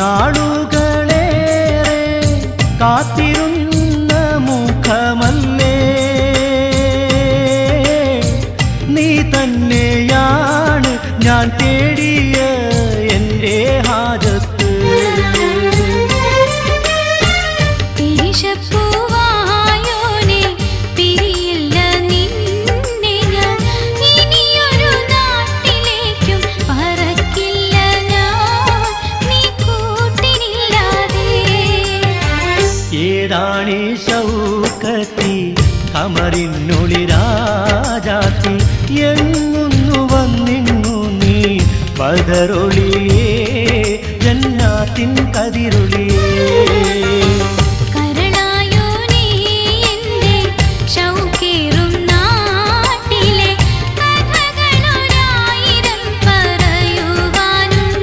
നാളുകളേറെ കാത്തിരുന്ന മുഖമല്ലേ? നീ തന്നെയാണ് ഞാൻ തേടിയ എന്റെ ഹാജത്ത്. പിരിശപ്പൂവായോനെ ഏതാണീ ശൗക്കത്തി കമറിനുളി രാജാത്തി എങ്ങുന്നു വന്നിങ്ങു നീ? പതറൊളിയേ ജന്നാത്തിൻ കതിരൊളി